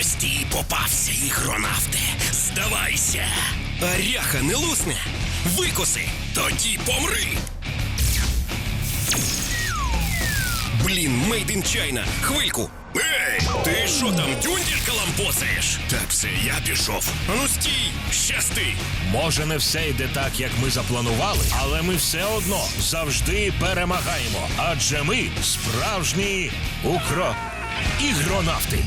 Ось і попався ігронавте. Здавайся. Аряха не лусне. Викоси, тоді помри. Блін, мейд ін Чайна. Хвильку. Ей, ти що там, дюнділька лампосаєш? Так, все, я пішов. Ану стій, щасти. Може, не все йде так, як ми запланували, але ми все одно завжди перемагаємо. Адже ми справжні укро ігронавти.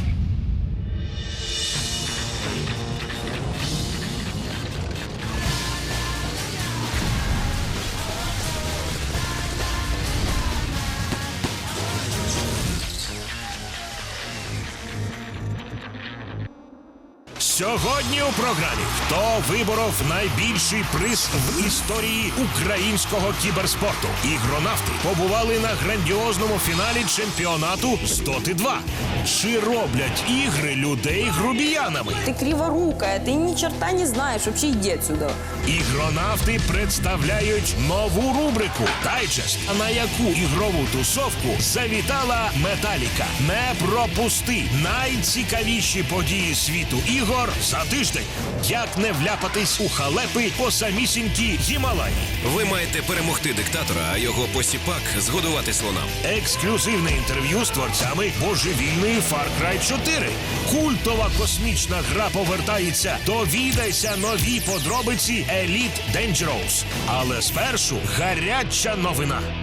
Сьогодні у програмі хто виборов найбільший приз в історії українського кіберспорту. Ігронавти побували на грандіозному фіналі чемпіонату з Доти 2. Чи роблять ігри людей грубіянами? Ты криворукая, ты ни черта не знаешь, вообще иди отсюда. Ігронавти представляють нову рубрику Дайджест, на яку ігрову тусовку завітала Металіка. Не пропусти найцікавіші події світу ігор за тиждень. Як не вляпатись у халепи по самісінькій Гімалаї. Ви маєте перемогти диктатора, а його посіпак згодувати слонам. Ексклюзивне інтерв'ю з творцями божевільної Far Cry 4. Культова космічна гра повертається. Довідайся нові подробиці Elite Dangerous. Але спершу гаряча новина.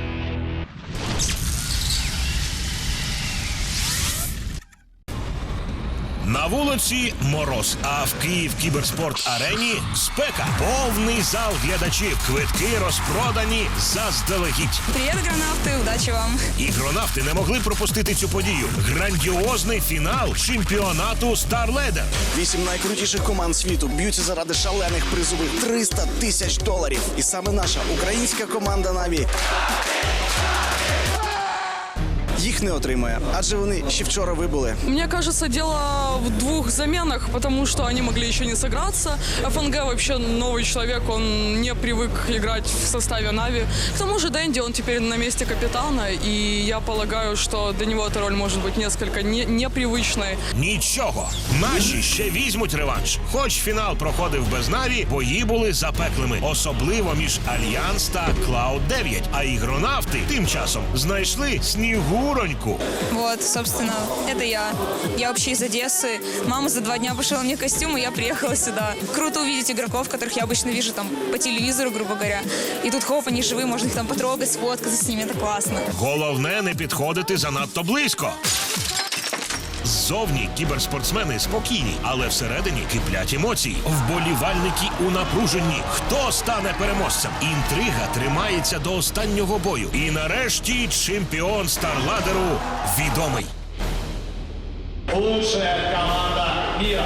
На вулиці мороз, а в Київ кіберспорт арені спека. Повний зал глядачів. Квитки розпродані заздалегідь. Привет, гранавты, удачи вам. Ігронавти не могли пропустити цю подію. Грандіозний фінал чемпіонату StarLadder. Вісім найкрутіших команд світу б'ються заради шалених призових 300 тисяч доларів. І саме наша українська команда Наві їх не отримає, адже вони ще вчора вибули. Мне кажется, дело в двух заменах, потому что они могли еще не сыграться. ФНГ вообще новый человек, он не привык играть в составе Нави. К тому же Дэнди, он теперь на месте капитана, и я полагаю, что для него эта роль может быть несколько не, непривычной. Нічого. Наші ще візьмуть реванш. Хоч фінал проходив без наві, бої були запеклими, особливо між Альянс та Cloud 9. А ігронавти тим часом знайшли Снігуроньку. Вот, собственно, это я. Я вообще из Одессы. Мама за два дня пошила мне костюм, и я приехала сюда. Круто увидеть игроков, которых я обычно вижу там по телевизору, грубо говоря. И тут хоп, они живые, можно их там потрогать, сфоткаться с ними, это классно. Головне не підходити занадто близько. Ззовні кіберспортсмени спокійні, але всередині киплять емоції. Вболівальники у напруженні. Хто стане переможцем? Інтрига тримається до останнього бою. І нарешті чемпіон Старладеру відомий. лучшая команда мира.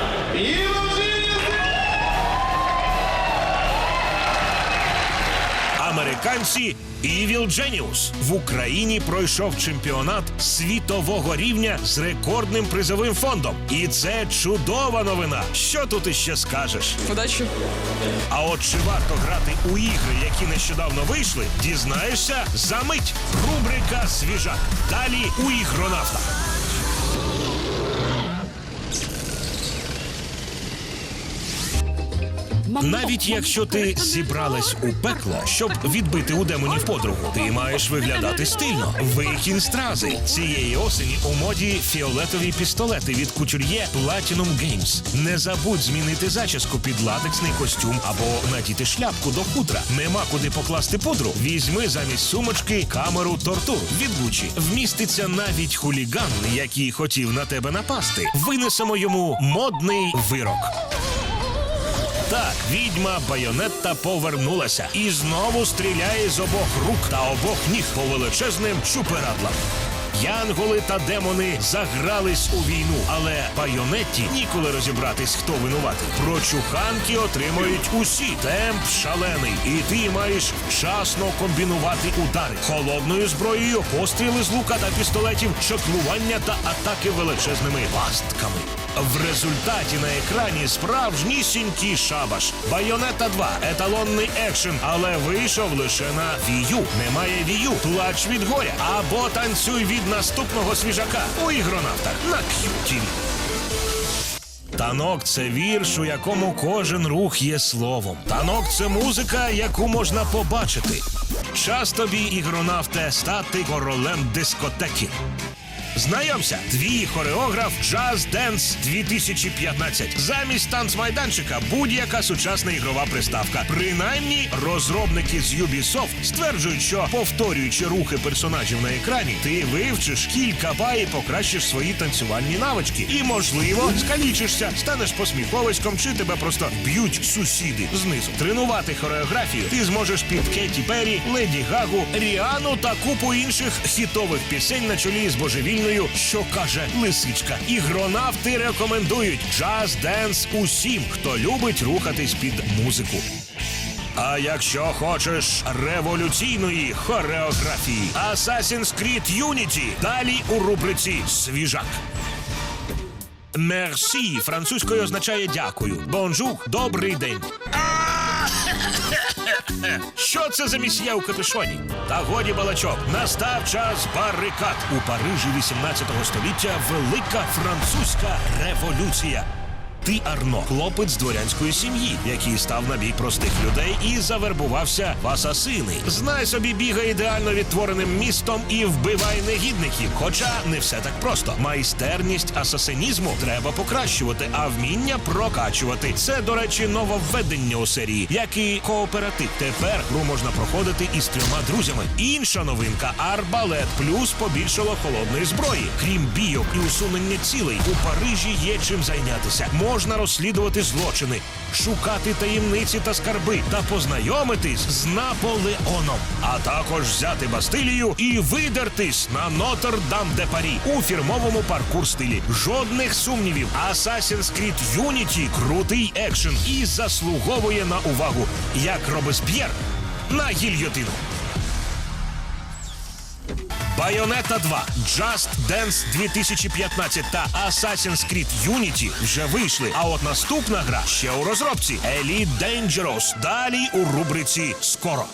Американці Evil Genius в Україні пройшов чемпіонат світового рівня з рекордним призовим фондом. І це чудова новина. Що тут іще скажеш? Удачи! А от чи варто грати у ігри, які нещодавно вийшли, дізнаєшся за мить. Рубрика Свіжак. Далі у ігронавтах. Навіть якщо ти зібралась у пекло, щоб відбити у демонів подругу, ти маєш виглядати стильно. Викін стрази цієї осені у моді фіолетові пістолети від кутюр'є Platinum Games. Не забудь змінити зачіску під латексний костюм або надіти шляпку до хутра. Нема куди покласти пудру. Візьми замість сумочки камеру тортур від Гучі. Вміститься навіть хуліган, який хотів на тебе напасти. Винесемо йому модний вирок. Так, відьма Байонетта повернулася і знову стріляє з обох рук та обох ніг по величезним чуперадлам. Янголи та демони загрались у війну, але байонетті ніколи розібратись, хто винуватий. Прочуханки отримують усі. Темп шалений, і ти маєш вчасно комбінувати удари холодною зброєю, постріли з лука та пістолетів, чаклування та атаки величезними пастками. В результаті на екрані справжнісінький шабаш. Байонета 2 еталонний екшен, але вийшов лише на U. Немає U, плач від горя або танцюй від наступного свіжака у ігронавтах на QTV. Танок це вірш, у якому кожен рух є словом. Танок це музика, яку можна побачити. Час тобі, ігронавте, стати королем дискотеки. Знайомся, твій хореограф Jazz Dance 2015. Замість танцмайданчика будь-яка сучасна ігрова приставка. Принаймні, розробники з Ubisoft стверджують, що повторюючи рухи персонажів на екрані, ти вивчиш кілька і покращиш свої танцювальні навички. І, можливо, скалічишся, станеш посміховиськом, чи тебе просто б'ють сусіди знизу. Тренувати хореографію ти зможеш під Кеті Перрі, Леді Гагу, Ріану та купу інших хітових пісень на чолі з божевільною, що каже лисичка. Ігронавти рекомендують джаз денс усім, хто любить рухатись під музику. А якщо хочеш революційної хореографії, Assassin's Creed Unity далі у рубриці Свіжак. Мерсі французькою означає дякую. Бонжур добрий день. Що це за місьє у капюшоні? Та годі балачок. Настав час барикад. У Парижі 18 століття велика французька революція. Ти Арно, хлопець дворянської сім'ї, який став на бік простих людей і завербувався в асасини. Знай собі, бігай ідеально відтвореним містом і вбивай негідників. Хоча не все так просто. Майстерність асасинізму треба покращувати, а вміння прокачувати. Це, до речі, нововведення у серії, як і кооператив. Тепер гру можна проходити із трьома друзями. Інша новинка арбалет плюс побільшало холодної зброї. Крім бійок і усунення цілей, у Парижі є чим зайнятися. Можна розслідувати злочини, шукати таємниці та скарби та познайомитись з Наполеоном, а також взяти Бастилію і видертись на Нотр-Дам де Парі у фірмовому паркур стилі. Жодних сумнівів. Assassin's Creed Unity – крутий екшен і заслуговує на увагу, як Робесп'єр на гільйотину. Bayonetta 2, Just Dance 2015 та Assassin's Creed Unity вже вийшли. А от наступна гра ще у розробці Elite Dangerous. Далі у рубриці Скоро.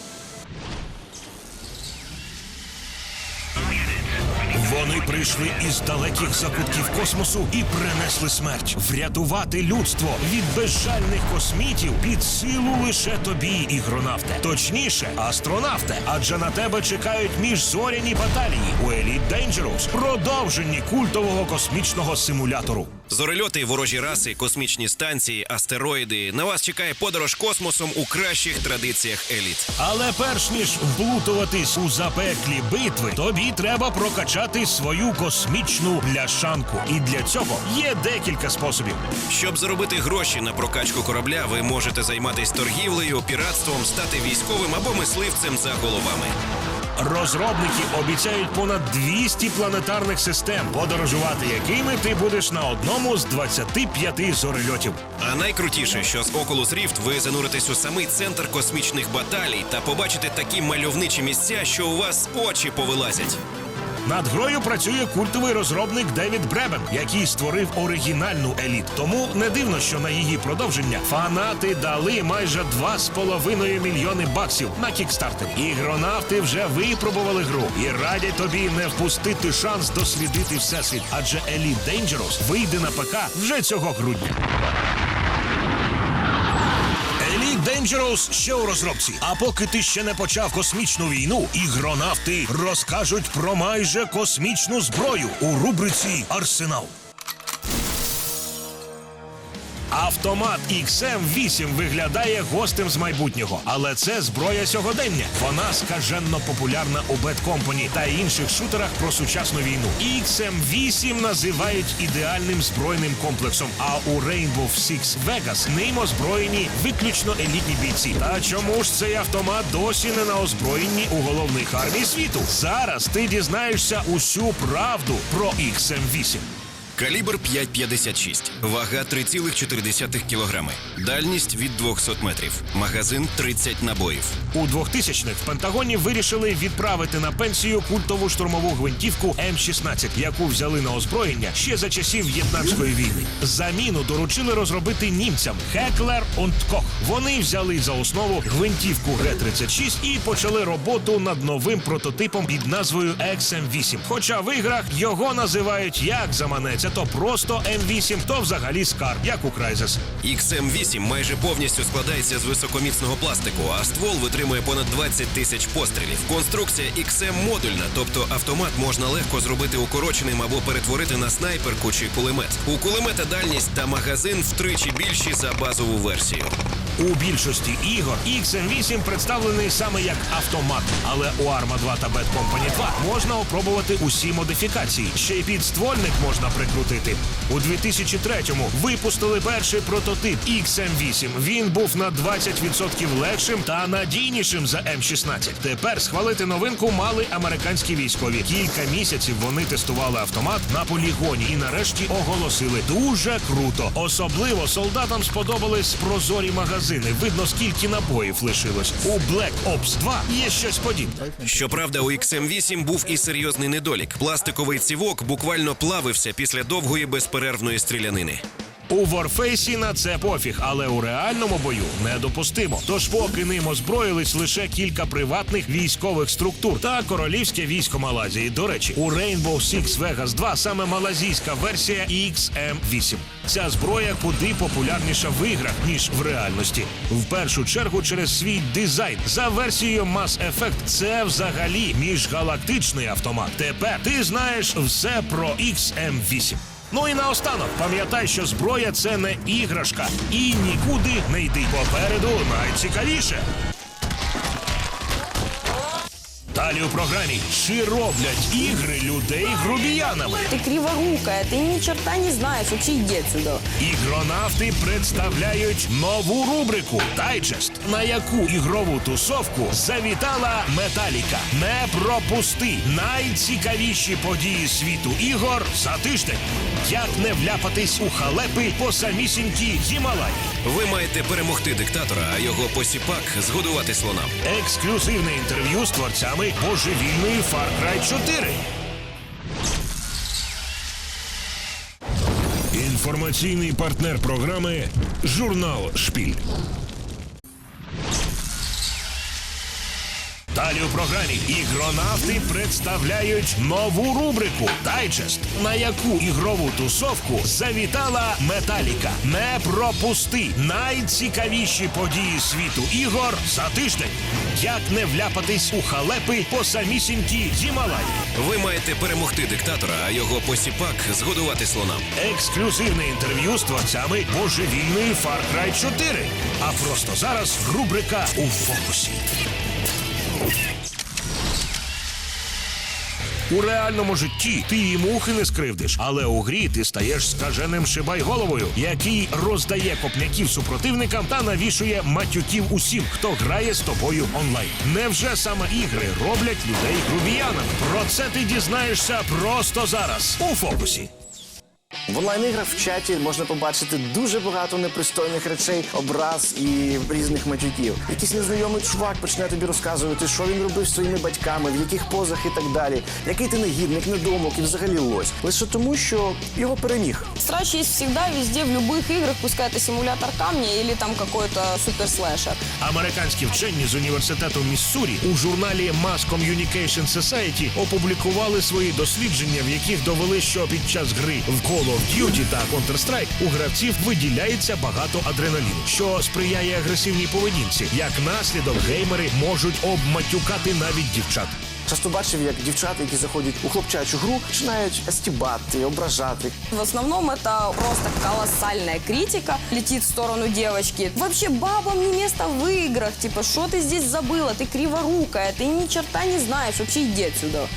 Вони прийшли із далеких закутків космосу і принесли смерть. Врятувати людство від безжальних космітів під силу лише тобі, ігронавте. Точніше, астронавте. Адже на тебе чекають міжзоряні баталії у Elite Dangerous, продовженні культового космічного симулятору. Зорельоти, ворожі раси, космічні станції, астероїди. На вас чекає подорож космосом у кращих традиціях еліт. Але перш ніж вплутуватись у запеклі битви, тобі треба прокачати свою космічну бляшанку. І для цього є декілька способів. Щоб заробити гроші на прокачку корабля, ви можете займатися торгівлею, піратством, стати військовим або мисливцем за головами. Розробники обіцяють понад 200 планетарних систем, подорожувати якими ти будеш на одному з 25 зорельотів. А найкрутіше, що з Oculus Rift ви зануритесь у самий центр космічних баталій та побачите такі мальовничі місця, що у вас очі повилазять. Над грою працює культовий розробник Девід Бребен, який створив оригінальну еліт. Тому не дивно, що на її продовження фанати дали майже 2,5 мільйони баксів на кікстартері. Ігронавти вже випробували гру і радять тобі не впустити шанс дослідити всесвіт, адже Elite Dangerous вийде на ПК вже цього грудня. Dangerous ще у розробці. А поки ти ще не почав космічну війну, ігронавти розкажуть про майже космічну зброю у рубриці Арсенал. Автомат XM8 виглядає гостем з майбутнього, але це зброя сьогодення. Вона скаженно популярна у Bad Company та інших шутерах про сучасну війну. XM8 називають ідеальним збройним комплексом. А у Rainbow Six Vegas ним озброєні виключно елітні бійці. Та чому ж цей автомат досі не на озброєнні у головних армій світу? Зараз ти дізнаєшся усю правду про XM8. Калібр 5,56, вага 3,4 кг, дальність від 200 метрів, магазин 30 набоїв. У 2000-х в Пентагоні вирішили відправити на пенсію культову штурмову гвинтівку М-16, яку взяли на озброєння ще за часів В'єтнамської війни. Заміну доручили розробити німцям und Koch. Вони взяли за основу гвинтівку Г-36 і почали роботу над новим прототипом під назвою XM-8. Хоча в іграх його називають як заманеться, то просто М8, то взагалі скар, як у Crysis. XM8 майже повністю складається з високоміцного пластику, а ствол витримує понад 20 тисяч пострілів. Конструкція XM модульна, тобто автомат можна легко зробити укороченим або перетворити на снайперку чи кулемет. У кулемета дальність та магазин втричі більші за базову версію. У більшості ігор XM8 представлений саме як автомат, але у Arma 2 та Bad Company 2 можна опробувати усі модифікації. Ще й підствольник можна прикрутити. У 2003-му випустили перший прототип XM8. Він був на 20% легшим та надійнішим за М16. Тепер схвалити новинку мали американські військові. Кілька місяців вони тестували автомат на полігоні і нарешті оголосили дуже круто. Особливо солдатам сподобались прозорі магазини. Видно, скільки набоїв лишилось. У Black Ops 2 є щось подібне. Щоправда, у XM8 був і серйозний недолік. Пластиковий цівок буквально плавився після довгої безперервної стрілянини. У Warface на це пофіг, але у реальному бою недопустимо. Тож, поки ним озброїлись лише кілька приватних військових структур та королівське військо Малайзії. До речі, у Rainbow Six Vegas 2 саме малазійська версія XM8. Ця зброя куди популярніша в іграх ніж в реальності. В першу чергу через свій дизайн. За версією Mass Effect це взагалі міжгалактичний автомат. Тепер ти знаєш все про XM8. Ну і наостанок, пам'ятай, що зброя це не іграшка, і нікуди не йди попереду найцікавіше. Далі у програмі чи роблять ігри людей грубіянами? Ты криворукая, ты ни черта не знаешь, вообще иди отсюда. Ігронавти представляють нову рубрику Дайджест, на яку ігрову тусовку завітала Металіка. Не пропусти найцікавіші події світу ігор за тиждень. Як не вляпатись у халепи по самісінькій Гімалаї. Ви маєте перемогти диктатора, а його посіпак згодувати слонам. Ексклюзивне інтерв'ю з творцями божевільної Far Cry 4. Інформаційний партнер програми Журнал Шпіль. Далі у програмі ігронавти представляють нову рубрику Дайджест, на яку ігрову тусовку завітала Металіка. Не пропусти найцікавіші події світу ігор за тиждень. Як не вляпатись у халепи по самісінькій Гімалаї. Ви маєте перемогти диктатора, а його посіпак згодувати слонам. Ексклюзивне інтерв'ю з творцями божевільної Far Cry 4. А просто зараз рубрика у фокусі. У реальному житті ти і мухи не скривдиш, але у грі ти стаєш скаженим шибайголовою, який роздає копняків супротивникам та навішує матюків усім, хто грає з тобою онлайн. Невже саме ігри роблять людей грубіянами? Про це ти дізнаєшся просто зараз у фокусі. В онлайн-іграх в чаті можна побачити дуже багато непристойних речей, образ і різних матюків. Якийсь незнайомий чувак почне тобі розказувати, що він робив зі своїми батьками, в яких позах і так далі. Який ти негідник, недомок і взагалі лось. Лише тому, що його переміг. Срач есть всегда, везде, в любых играх, пускай это симулятор камня или там какой-то супер-слэшер. Американські вчені з університету Міссурі у журналі Mass Communication Society опублікували свої дослідження, в яких довели, що під час гри в Call of Duty та Counter-Strike у гравців виділяється багато адреналіну, що сприяє агресивній поведінці. Як наслідок, геймери можуть обматюкати навіть дівчат. Часто бачив, як дівчата, які заходять у хлопчачу гру, починають стібати, ображати. В основном это просто колоссальная критика летит в сторону девочки. Вообще бабам не место в играх. Типа, что ты здесь забыла? Ты криворукая, ты ни черта не знаешь. Вообще иди отсюда.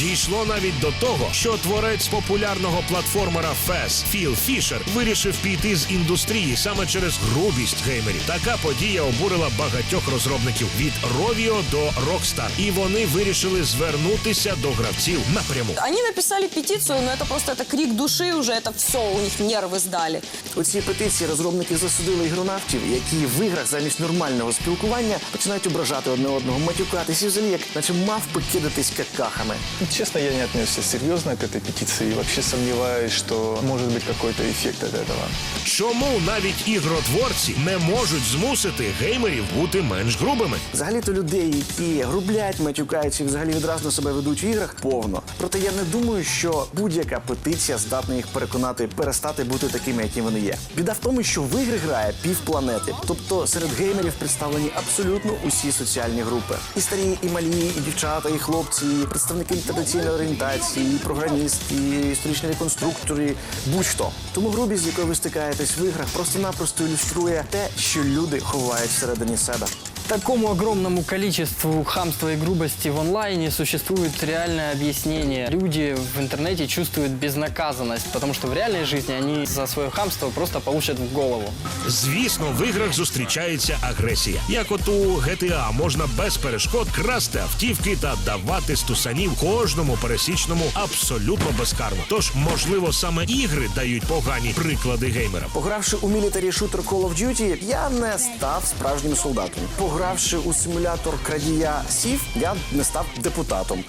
Дійшло навіть до того, що творець популярного платформера FES Філ Фішер вирішив піти з індустрії саме через грубість геймерів. Така подія обурила багатьох розробників від Rovio до Rockstar. І вони вирішили звернутися до гравців напряму. Они написали петицию, но это просто это крик души уже, это все, у них нервы сдали. У цій петиції розробники засудили ігронавтів, які в іграх замість нормального спілкування починають ображати одне одного, матюкатись і взагалі як наче мавпи кидатись какахами. Ну, Честно, я не отнесся серьезно к этой петиции и вообще сомневаюсь, что может быть какой-то эффект от этого. Чому навіть ігротворці не можуть змусити геймерів бути менш грубими? Взагалі-то людей, які грублять, матюкаються і взагалі відразу себе ведуть в іграх, повно. Проте я не думаю, що будь-яка петиція здатна їх переконати перестати бути такими, які вони є. Біда в тому, що в ігри грає півпланети. Тобто серед геймерів представлені абсолютно усі соціальні групи. І старі, і малі, і дівчата, і хлопці, і представники традиційної орієнтації, і програмісти, і історичні і будь-хто. Тому грубість, з якою ви стикаєтесь в іграх, просто-напросто ілюструє те, що люди ховають всередині себе. Такому огромному количеству хамства и грубости в онлайне существует реальное объяснение. Люди в интернете чувствуют безнаказанность, потому что в реальной жизни они за свое хамство просто получат в голову. Звісно, в іграх зустрічається агресія. Як от у GTA можна без перешкод красти автівки та давати стусанів кожному пересічному абсолютно безкарно. Тож, можливо, саме ігри дають погані приклади геймерам. Погравши у мілітарі шутер Call of Duty, я не став справжнім солдатом. Погравши у симулятор крадія сів, я не став депутатом.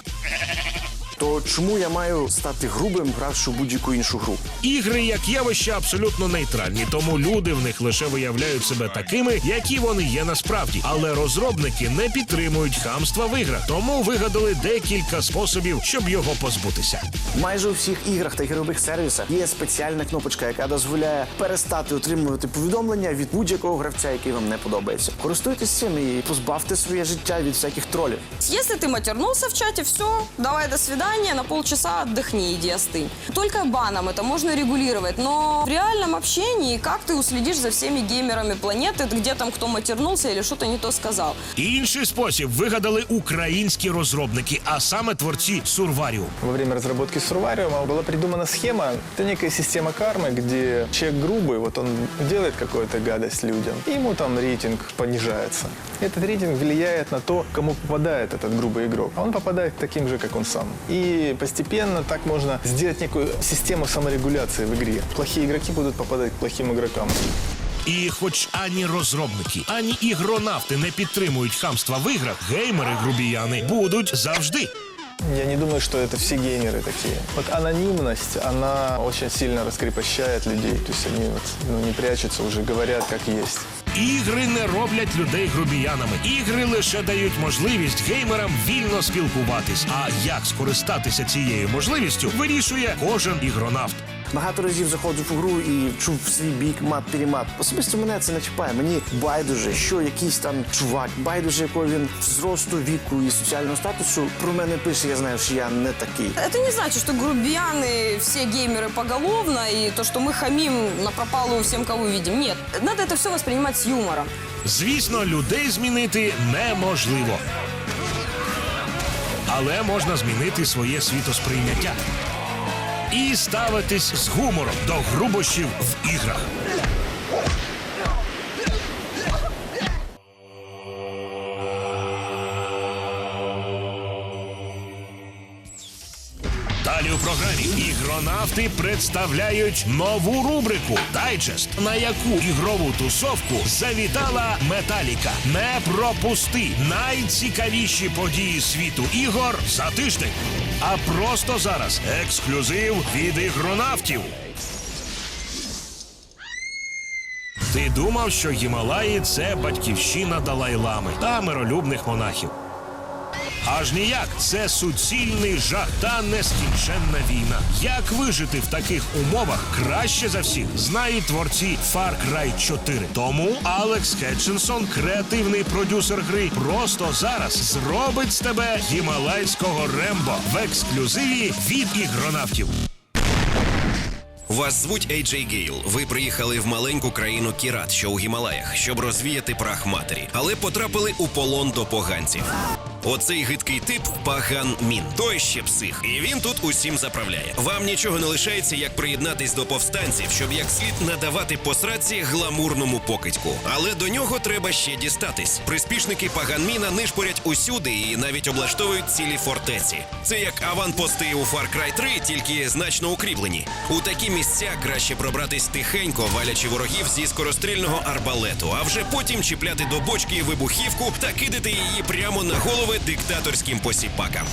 То чому я маю стати грубим, гравши будь-яку іншу гру? Ігри як явище абсолютно нейтральні, тому люди в них лише виявляють себе такими, які вони є насправді. Але розробники не підтримують хамства в іграх, тому вигадали декілька способів, щоб його позбутися. Майже у всіх іграх та ігрових сервісах є спеціальна кнопочка, яка дозволяє перестати отримувати повідомлення від будь-якого гравця, який вам не подобається. Користуйтесь цим і позбавте своє життя від всяких тролів. Если ты матернулся в чате, все, давай до свидания, на полчаса отдохни, иди остынь. Только баном это можно регулировать, но в реальном общении как ты уследишь за всеми геймерами планеты, где там кто матернулся или что-то не то сказал. Інший спосіб вигадали українські розробники, а саме творці Сурваріум. Во время разработки Сурвариума была придумана схема. Это некая система кармы, где человек грубый, вот он делает какую-то гадость людям, и ему там рейтинг понижается. Этот рейтинг влияет на то, кому попадает этот грубый игрок. А он попадает к таким же, как он сам. И постепенно так можно сделать некую систему саморегуляции в игре. Плохие игроки будут попадать к плохим игрокам. І хоч ані розробники, ані ігронавти не підтримують хамства в іграх, геймери-грубіяни будуть завжди. Я не думаю, что это все геймеры такие. Вот анонимность, она очень сильно раскрепощает людей. То есть они вот, ну, не прячутся, уже говорят как есть. Ігри не роблять людей грубіянами. Ігри лише дають можливість геймерам вільно спілкуватись. А як скористатися цією можливістю, вирішує кожен ігронавт Багато разів заходив у гру і чув в свій бік мат-перемат. Особисто мене це не чіпає. Мені байдуже, що якийсь там чувак, байдуже, якого він зросту, віку і соціального статусу про мене пише. Я знаю, що я не такий. Это не значит, что грубияны все геймеры поголовно, и то, что мы хамим на пропалу всем, кого видим. Нет, надо это все воспринимать с юмором. Звісно, людей змінити неможливо. Але можна змінити своє світосприйняття і ставитись з гумором до грубощів в іграх. Далі у програмі ігронавти представляють нову рубрику Дайджест, на яку ігрову тусовку завітала Металіка. Не пропусти найцікавіші події світу ігор за тиждень. А просто зараз ексклюзив від ігронавтів. Ти думав, що Гімалаї це батьківщина Далай-лами та миролюбних монахів. Аж ніяк, це суцільний жах та нескінченна війна. Як вижити в таких умовах краще за всіх знають творці Far Cry 4. Тому Алекс Хетчинсон, креативний продюсер гри, просто зараз зробить з тебе гімалайського Рембо в ексклюзиві від ігронавтів. Вас звуть Ейджей Гейл. Ви приїхали в маленьку країну Кірат, що у Гімалаях, щоб розвіяти прах матері, але потрапили у полон до поганців. Оцей гидкий тип Паган Мін. Той ще псих. І він тут усім заправляє. Вам нічого не лишається, як приєднатись до повстанців, щоб як слід надавати посраці гламурному покидьку. Але до нього треба ще дістатись. Приспішники Паганміна нишпорять усюди і навіть облаштовують цілі фортеці. Це як аванпости у Far Cry 3, тільки значно укріплені. У такі місця краще пробратись тихенько, валячи ворогів зі скорострільного арбалету, а вже потім чіпляти до бочки вибухівку та кидати її прямо на голови диктаторським посіпакам.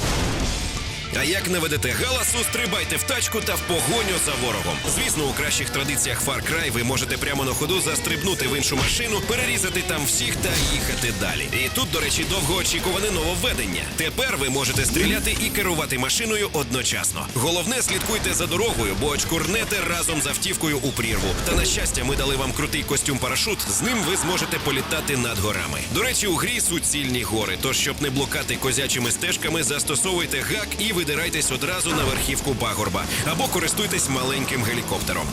А як не ведете галасу, стрибайте в тачку та в погоню за ворогом. Звісно, у кращих традиціях Far Cry ви можете прямо на ходу застрибнути в іншу машину, перерізати там всіх та їхати далі. І тут, до речі, довгоочікуване нововведення. Тепер ви можете стріляти і керувати машиною одночасно. Головне, слідкуйте за дорогою, бо очкурнете разом з автівкою у прірву. Та на щастя, ми дали вам крутий костюм парашут. З ним ви зможете політати над горами. До речі, у грі суцільні гори. Тож, щоб не блукати козячими стежками, застосовуйте гак і видирайтесь одразу на верхівку пагорба або користуйтесь маленьким гелікоптером.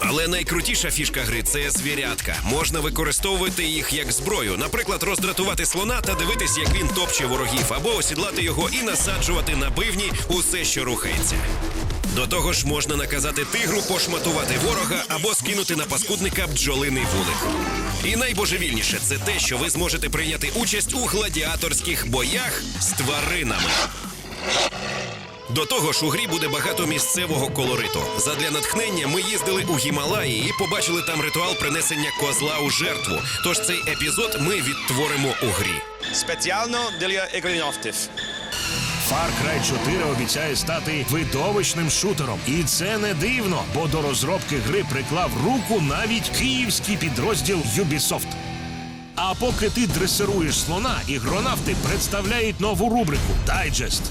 Але найкрутіша фішка гри це звірятка. Можна використовувати їх як зброю, наприклад, роздратувати слона та дивитись, як він топче ворогів, або осідлати його і насаджувати на бивні усе, що рухається. До того ж, можна наказати тигру пошматувати ворога або скинути на паскудника бджолиний вулик. І найбожевільніше це те, що ви зможете прийняти участь у гладіаторських боях з тваринами. До того ж, у грі буде багато місцевого колориту. Задля натхнення ми їздили у Гімалаї і побачили там ритуал принесення козла у жертву. Тож цей епізод ми відтворимо у грі. Спеціально для ігринавтів. Far Cry 4 обіцяє стати видовищним шутером. І це не дивно, бо до розробки гри приклав руку навіть київський підрозділ Ubisoft. А поки ти дресируєш слона, ігронавти представляють нову рубрику Дайджест.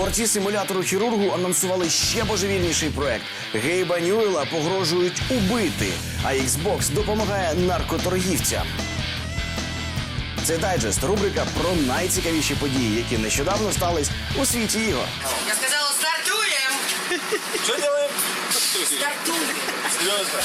Творці симулятору хірургу анонсували ще божевільніший проект. Гейба Ньюела погрожують убити, а Xbox допомагає наркоторгівцям. Це дайджест, рубрика про найцікавіші події, які нещодавно стались у світі ігор. Я сказала, стартуем! Що робимо? Стартуем! Серйозно?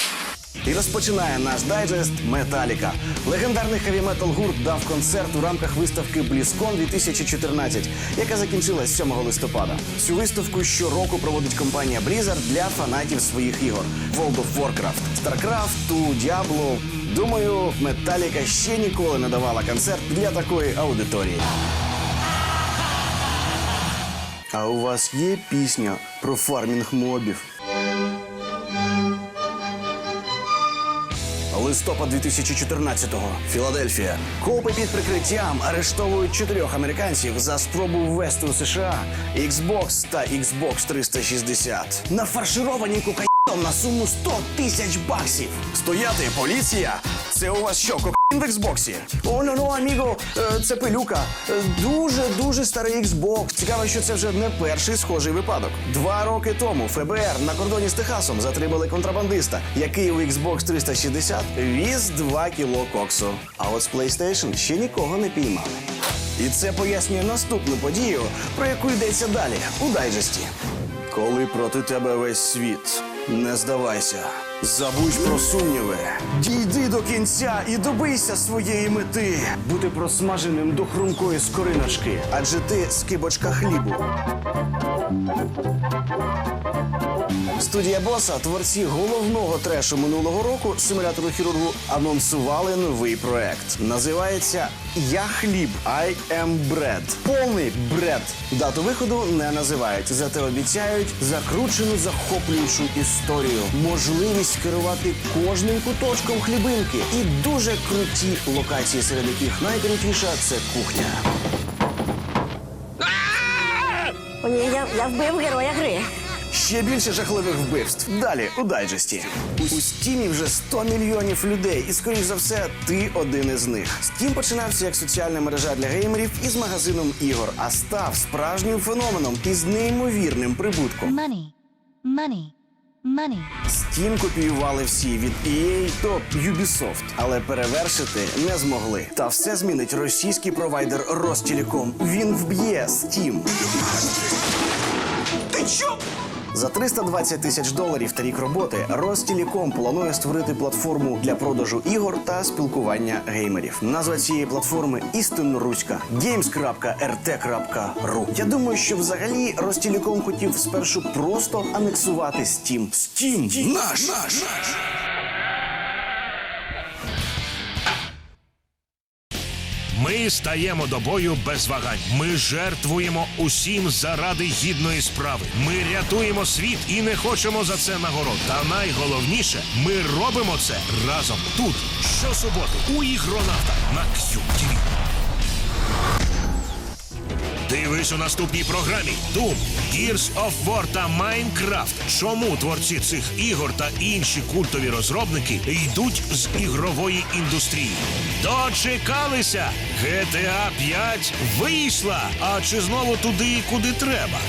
І розпочинає наш дайджест Металіка. Легендарний хеві-метал гурт дав концерт у рамках виставки BlizzCon 2014, яка закінчилась 7 листопада. Цю виставку щороку проводить компанія Blizzard для фанатів своїх ігор: World of Warcraft, StarCraft, Diablo. Думаю, Металіка ще ніколи не давала концерт для такої аудиторії. А у вас є пісня про фармінг мобів? Листопад 2014-го. Філадельфія. Копи під прикриттям арештовують чотирьох американців за спробу ввести у США Xbox та Xbox 360. Нафаршировані кокаїном на суму 100 тисяч баксів. Стояти, поліція! Це у вас що, в Xbox? О, ну, аміго, е, це пилюка. Е, Дуже, дуже старий Xbox. Цікаво, що це вже не перший схожий випадок. Два роки тому ФБР на кордоні з Техасом затримали контрабандиста, який у Xbox 360 віз 2 кіло коксу. А от з PlayStation ще нікого не піймали. І це пояснює наступну подію, про яку йдеться далі у дайджесті. Коли проти тебе весь світ, не здавайся. Забудь про сумніви. Дійди до кінця і добийся своєї мети. Бути просмаженим до хрумкої скориночки, адже ти скибочка хлібу. Студія боса, творці головного трешу минулого року симулятору хірургу анонсували новий проект. Називається Я хліб I am bread. Повний бред. Дату виходу не називають, зате обіцяють закручену захоплюючу історію, можливість керувати кожним куточком хлібинки і дуже круті локації, серед яких найкрутіша це кухня. О, ні, я, я вбив героя гри. Ще більше жахливих вбивств. Далі у дайджесті. У стімі вже 100 мільйонів людей, і скоріш за все, ти один із них. Стім починався як соціальна мережа для геймерів із магазином ігор, а став справжнім феноменом із неймовірним прибутком. Money. Money. Money. Steam копіювали всі від EA до Ubisoft, але перевершити не змогли. Та все змінить російський провайдер Ростелеком. Він вб'є Steam. Ти чо? За 320 тисяч доларів та рік роботи Ростелеком планує створити платформу для продажу ігор та спілкування геймерів. Назва цієї платформи істинно руська games.rt.ru. Я думаю, що взагалі Ростелеком хотів спершу просто анексувати Steam. Steam наш! наш! Ми стаємо до бою без вагань. Ми жертвуємо усім заради гідної справи. Ми рятуємо світ і не хочемо за це нагород. Та найголовніше, ми робимо це разом тут щосуботи у ігронавтах на QTV. Дивись у наступній програмі Doom, Gears of War та Minecraft. Чому творці цих ігор та інші культові розробники йдуть з ігрової індустрії? Дочекалися! GTA 5 вийшла. А чи знову туди, і куди треба?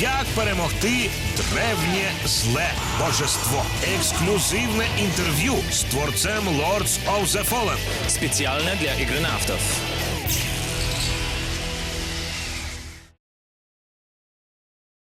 Як перемогти древнє зле божество? Ексклюзивне інтерв'ю з творцем Lords of the Fallen. Специально для игронавтов.